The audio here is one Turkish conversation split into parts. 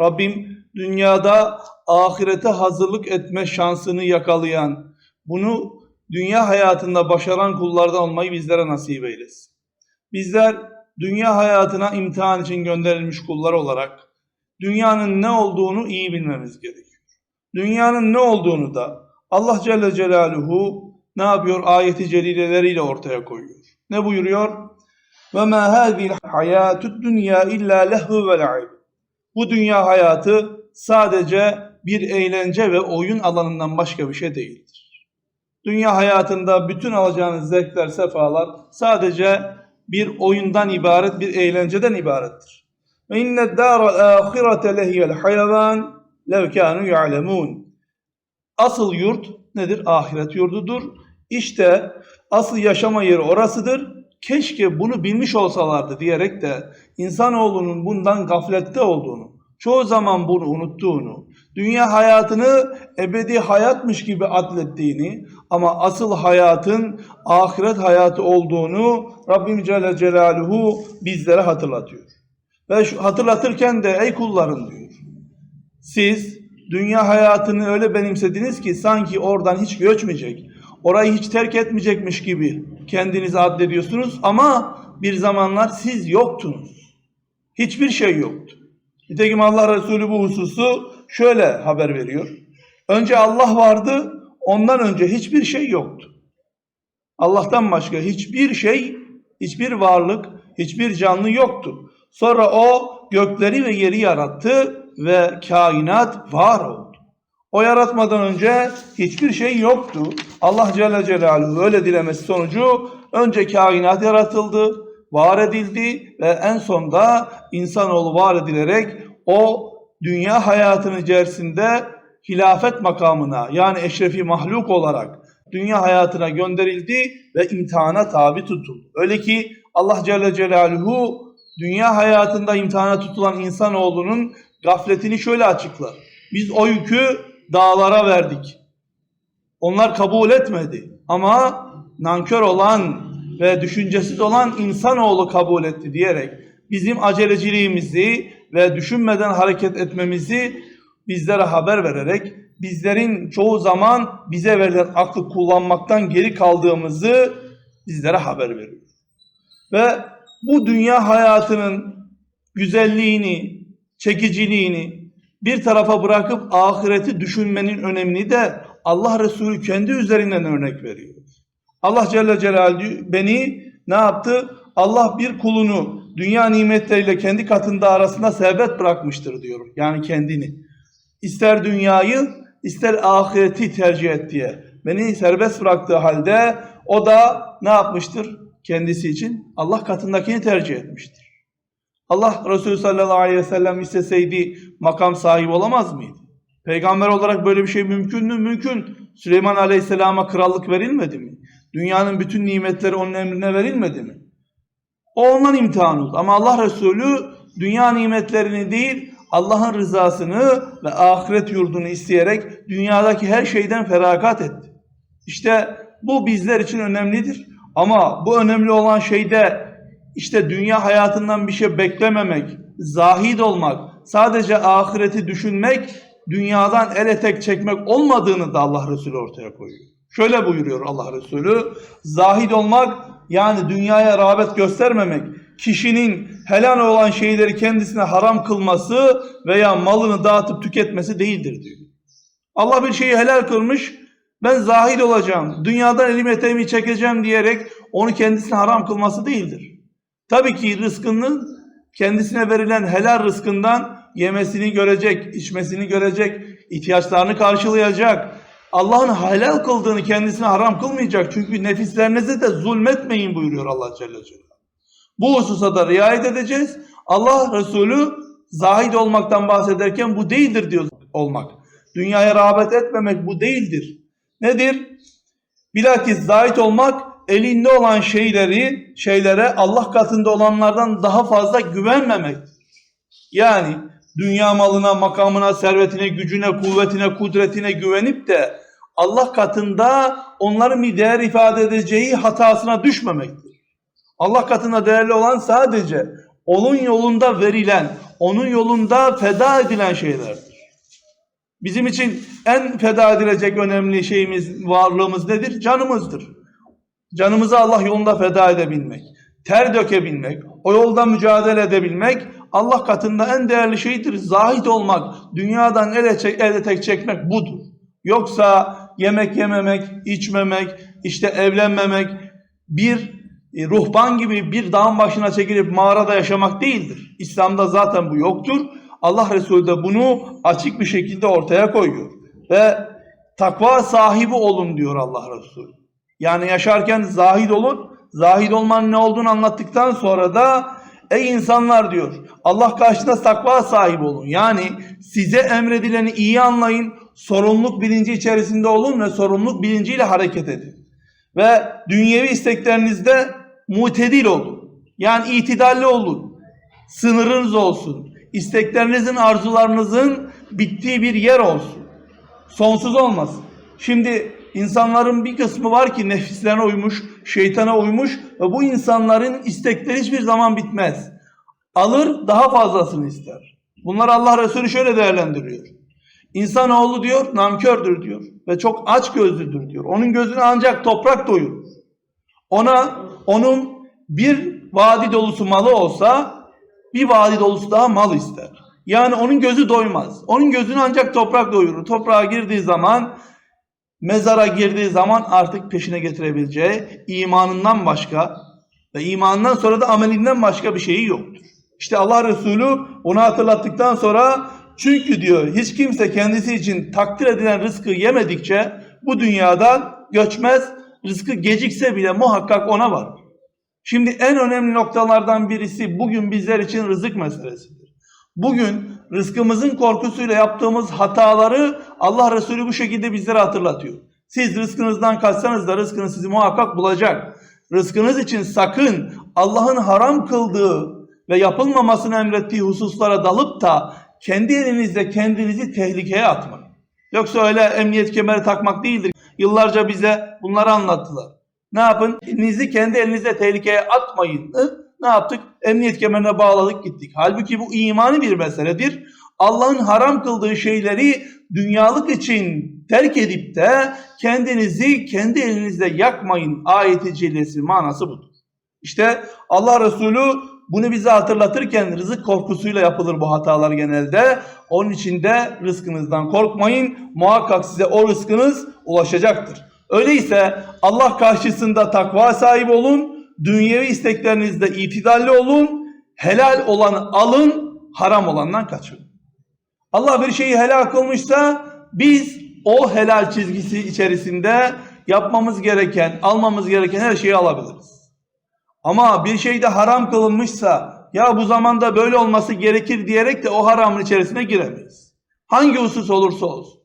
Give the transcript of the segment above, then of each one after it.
Rabbim dünyada ahirete hazırlık etme şansını yakalayan, bunu dünya hayatında başaran kullardan olmayı bizlere nasip eylesin. Bizler dünya hayatına imtihan için gönderilmiş kullar olarak dünyanın ne olduğunu iyi bilmemiz gerekiyor. Dünyanın ne olduğunu da Allah Celle Celaluhu ne yapıyor? Ayeti celileleriyle ortaya koyuyor. Ne buyuruyor? Ve ma hadhihi hayatud dunya illa lehvu ve la'ib. Bu dünya hayatı sadece bir eğlence ve oyun alanından başka bir şey değildir. Dünya hayatında bütün alacağınız zevkler, sefalar sadece bir oyundan ibaret, bir eğlenceden ibarettir. Ve inne dâral âhirete lehiyel hayvan lev kânû ya'lemûn. Asıl yurt nedir? Ahiret yurdudur. İşte asıl yaşama yeri orasıdır. Keşke bunu bilmiş olsalardı diyerek de insanoğlunun bundan gaflette olduğunu, çoğu zaman bunu unuttuğunu, dünya hayatını ebedi hayatmış gibi adlettiğini ama asıl hayatın ahiret hayatı olduğunu Rabbim Celle Celaluhu bizlere hatırlatıyor. Ve şu hatırlatırken de ey kullarım diyor. Siz dünya hayatını öyle benimsediniz ki sanki oradan hiç göçmeyecek, orayı hiç terk etmeyecekmiş gibi kendinizi addediyorsunuz ama bir zamanlar siz yoktunuz. Hiçbir şey yoktu. Nitekim Allah Resulü bu hususu şöyle haber veriyor. Önce Allah vardı, ondan önce hiçbir şey yoktu. Allah'tan başka hiçbir şey, hiçbir varlık, hiçbir canlı yoktu. Sonra o gökleri ve yeri yarattı ve kainat var oldu. O yaratmadan önce hiçbir şey yoktu. Allah Celle Celaluhu öyle dilemesi sonucu önce kainat yaratıldı, var edildi ve en sonda insanoğlu var edilerek o dünya hayatının içerisinde hilafet makamına yani eşrefi mahluk olarak dünya hayatına gönderildi ve imtihana tabi tutuldu. Öyle ki Allah Celle Celaluhu dünya hayatında imtihana tutulan insanoğlunun gafletini şöyle açıklar. Biz o yükü dağlara verdik. Onlar kabul etmedi. Ama nankör olan ve düşüncesiz olan insanoğlu kabul etti diyerek bizim aceleciliğimizi ve düşünmeden hareket etmemizi bizlere haber vererek bizlerin çoğu zaman bize verilen aklı kullanmaktan geri kaldığımızı bizlere haber veriyor. Ve bu dünya hayatının güzelliğini, çekiciliğini bir tarafa bırakıp ahireti düşünmenin önemini de Allah Resulü kendi üzerinden örnek veriyor. Allah Celle Celaluhu beni ne yaptı? Allah bir kulunu dünya nimetleriyle kendi katında arasında serbest bırakmıştır diyor. Yani kendini. İster dünyayı ister ahireti tercih et diye. Beni serbest bıraktığı halde o da ne yapmıştır? Kendisi için Allah katındakini tercih etmiştir. Allah Resulü sallallahu aleyhi ve sellem isteseydi makam sahibi olamaz mıydı? Peygamber olarak böyle bir şey mümkün mü? Mümkün. Süleyman aleyhisselama krallık verilmedi mi? Dünyanın bütün nimetleri onun emrine verilmedi mi? O ondan imtihan oldu. Ama Allah Resulü dünya nimetlerini değil Allah'ın rızasını ve ahiret yurdunu isteyerek dünyadaki her şeyden feragat etti. İşte bu bizler için önemlidir. Ama bu önemli olan şey de işte dünya hayatından bir şey beklememek, zahid olmak, sadece ahireti düşünmek, dünyadan el etek çekmek olmadığını da Allah Resulü ortaya koyuyor. Şöyle buyuruyor Allah Resulü, zahid olmak yani dünyaya rağbet göstermemek, kişinin helal olan şeyleri kendisine haram kılması veya malını dağıtıp tüketmesi değildir diyor. Allah bir şeyi helal kılmış, ben zahid olacağım, dünyadan elimi eteğimi çekeceğim diyerek onu kendisine haram kılması değildir. Tabii ki rızkının kendisine verilen helal rızkından yemesini görecek, içmesini görecek, ihtiyaçlarını karşılayacak. Allah'ın helal kıldığını kendisine haram kılmayacak. Çünkü nefislerinize de zulmetmeyin buyuruyor Allah Celle Celaluhu. Bu hususa da riayet edeceğiz. Allah Resulü zahid olmaktan bahsederken bu değildir diyor olmak. Dünyaya rağbet etmemek bu değildir. Nedir? Bilakis zahid olmak elinde olan şeyleri, şeylere Allah katında olanlardan daha fazla güvenmemektir. Yani dünya malına, makamına, servetine, gücüne, kuvvetine, kudretine güvenip de Allah katında onların bir değer ifade edeceği hatasına düşmemektir. Allah katında değerli olan sadece onun yolunda verilen, onun yolunda feda edilen şeylerdir. Bizim için en feda edilecek önemli şeyimiz, varlığımız nedir? Canımızdır. Canımızı Allah yolunda feda edebilmek, ter dökebilmek, o yolda mücadele edebilmek Allah katında en değerli şeydir. Zahid olmak, dünyadan ele, çek, ele tek çekmek budur. Yoksa yemek yememek, içmemek, işte evlenmemek, bir e, ruhban gibi bir dağın başına çekilip mağarada yaşamak değildir. İslam'da zaten bu yoktur. Allah Resulü de bunu açık bir şekilde ortaya koyuyor. Ve takva sahibi olun diyor Allah Resulü. Yani yaşarken zahid olun. Zahid olmanın ne olduğunu anlattıktan sonra da ey insanlar diyor Allah karşısında takva sahibi olun. Yani size emredileni iyi anlayın. Sorumluluk bilinci içerisinde olun ve sorumluluk bilinciyle hareket edin. Ve dünyevi isteklerinizde mutedil olun. Yani itidalli olun. Sınırınız olsun. İsteklerinizin, arzularınızın bittiği bir yer olsun. Sonsuz olmasın. Şimdi insanların bir kısmı var ki nefislerine uymuş, şeytana uymuş ve bu insanların istekleri hiçbir zaman bitmez. Alır daha fazlasını ister. Bunlar Allah Resulü şöyle değerlendiriyor. İnsanoğlu diyor namkördür diyor ve çok aç gözlüdür diyor. Onun gözünü ancak toprak doyurur. Ona onun bir vadi dolusu malı olsa bir vadi dolusu daha mal ister. Yani onun gözü doymaz. Onun gözünü ancak toprak doyurur. Toprağa girdiği zaman mezara girdiği zaman artık peşine getirebileceği imanından başka ve imanından sonra da amelinden başka bir şeyi yoktur. İşte Allah Resulü onu hatırlattıktan sonra çünkü diyor hiç kimse kendisi için takdir edilen rızkı yemedikçe bu dünyada göçmez. Rızkı gecikse bile muhakkak ona var. Şimdi en önemli noktalardan birisi bugün bizler için rızık meselesidir. Bugün rızkımızın korkusuyla yaptığımız hataları Allah Resulü bu şekilde bizlere hatırlatıyor. Siz rızkınızdan kaçsanız da rızkınız sizi muhakkak bulacak. Rızkınız için sakın Allah'ın haram kıldığı ve yapılmamasını emrettiği hususlara dalıp da kendi elinizle kendinizi tehlikeye atmayın. Yoksa öyle emniyet kemeri takmak değildir. Yıllarca bize bunları anlattılar. Ne yapın? Elinizi kendi elinizle tehlikeye atmayın. Ne yaptık? Emniyet kemerine bağladık gittik. Halbuki bu imani bir meseledir. Allah'ın haram kıldığı şeyleri dünyalık için terk edip de kendinizi kendi elinizle yakmayın ayeti cellesi manası budur. İşte Allah Resulü bunu bize hatırlatırken rızık korkusuyla yapılır bu hatalar genelde. Onun için de rızkınızdan korkmayın. Muhakkak size o rızkınız ulaşacaktır. Öyleyse Allah karşısında takva sahibi olun. Dünyevi isteklerinizde itidalli olun. Helal olanı alın, haram olandan kaçın. Allah bir şeyi helal kılmışsa biz o helal çizgisi içerisinde yapmamız gereken, almamız gereken her şeyi alabiliriz. Ama bir şey de haram kılınmışsa ya bu zamanda böyle olması gerekir diyerek de o haramın içerisine giremeyiz. Hangi husus olursa olsun.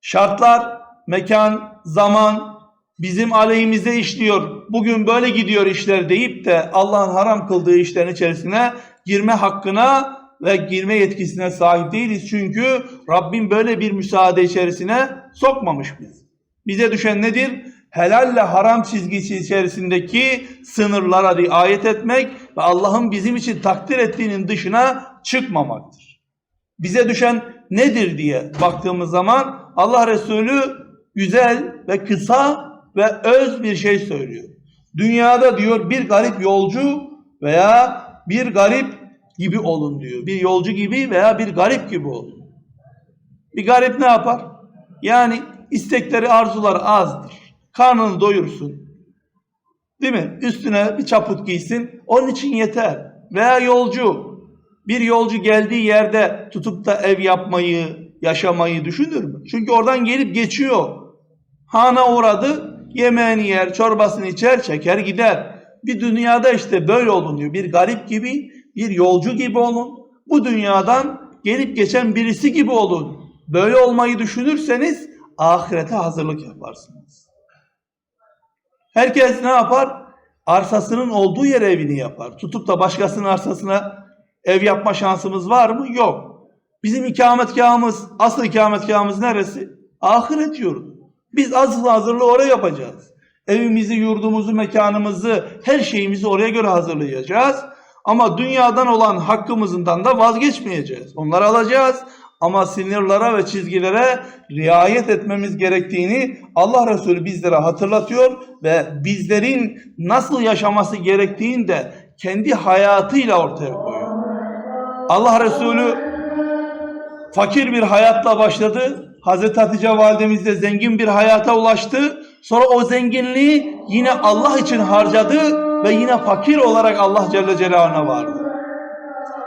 Şartlar, mekan, zaman bizim aleyhimize işliyor. Bugün böyle gidiyor işler deyip de Allah'ın haram kıldığı işlerin içerisine girme hakkına ve girme yetkisine sahip değiliz. Çünkü Rabbim böyle bir müsaade içerisine sokmamış biz. Bize düşen nedir? Helalle haram çizgisi içerisindeki sınırlara riayet etmek ve Allah'ın bizim için takdir ettiğinin dışına çıkmamaktır. Bize düşen nedir diye baktığımız zaman Allah Resulü güzel ve kısa ve öz bir şey söylüyor. Dünyada diyor bir garip yolcu veya bir garip gibi olun diyor. Bir yolcu gibi veya bir garip gibi olun. Bir garip ne yapar? Yani istekleri, arzuları azdır. Karnını doyursun. Değil mi? Üstüne bir çaput giysin. Onun için yeter. Veya yolcu. Bir yolcu geldiği yerde tutup da ev yapmayı, yaşamayı düşünür mü? Çünkü oradan gelip geçiyor. Hana uğradı, yemeğini yer, çorbasını içer, çeker gider. Bir dünyada işte böyle olun diyor. Bir garip gibi, bir yolcu gibi olun. Bu dünyadan gelip geçen birisi gibi olun. Böyle olmayı düşünürseniz ahirete hazırlık yaparsınız. Herkes ne yapar? Arsasının olduğu yere evini yapar. Tutup da başkasının arsasına ev yapma şansımız var mı? Yok. Bizim ikametgahımız, asıl ikametgahımız neresi? Ahiret yurdu. Biz asıl hazırlığı oraya yapacağız. Evimizi, yurdumuzu, mekanımızı, her şeyimizi oraya göre hazırlayacağız. Ama dünyadan olan hakkımızdan da vazgeçmeyeceğiz. Onları alacağız ama sınırlara ve çizgilere riayet etmemiz gerektiğini Allah Resulü bizlere hatırlatıyor ve bizlerin nasıl yaşaması gerektiğini de kendi hayatıyla ortaya koyuyor. Allah Resulü fakir bir hayatla başladı. Hazreti Hatice validemiz de zengin bir hayata ulaştı. Sonra o zenginliği yine Allah için harcadı ve yine fakir olarak Allah Celle Celaluhu'na vardı.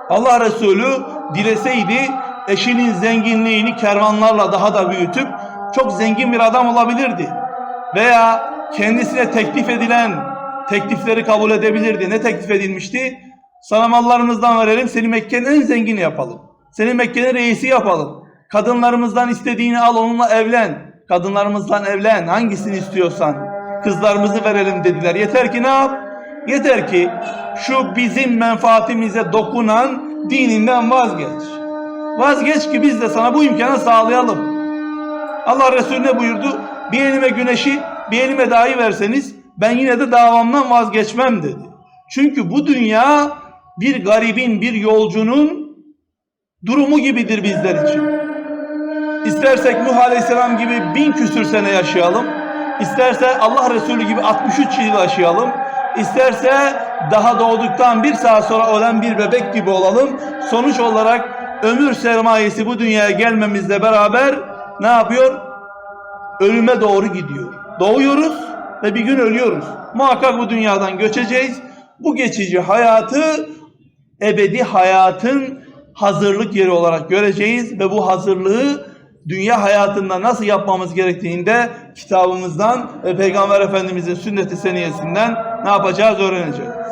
Allah Resulü dileseydi eşinin zenginliğini kervanlarla daha da büyütüp çok zengin bir adam olabilirdi. Veya kendisine teklif edilen teklifleri kabul edebilirdi. Ne teklif edilmişti? Sana mallarımızdan verelim seni Mekke'nin en zengini yapalım. Seni Mekke'nin reisi yapalım. Kadınlarımızdan istediğini al onunla evlen. Kadınlarımızdan evlen hangisini istiyorsan. Kızlarımızı verelim dediler. Yeter ki ne yap? Yeter ki şu bizim menfaatimize dokunan dininden vazgeç. Vazgeç ki biz de sana bu imkanı sağlayalım. Allah Resulü ne buyurdu? Bir elime güneşi, bir elime dahi verseniz ben yine de davamdan vazgeçmem dedi. Çünkü bu dünya bir garibin, bir yolcunun durumu gibidir bizler için. İstersek Nuh Aleyhisselam gibi bin küsür sene yaşayalım. İsterse Allah Resulü gibi 63 yıl yaşayalım. İsterse daha doğduktan bir saat sonra ölen bir bebek gibi olalım. Sonuç olarak ömür sermayesi bu dünyaya gelmemizle beraber ne yapıyor? Ölüme doğru gidiyor. Doğuyoruz ve bir gün ölüyoruz. Muhakkak bu dünyadan göçeceğiz. Bu geçici hayatı ebedi hayatın hazırlık yeri olarak göreceğiz ve bu hazırlığı dünya hayatında nasıl yapmamız gerektiğinde kitabımızdan ve Peygamber Efendimizin sünnet-i seniyesinden ne yapacağız öğreneceğiz.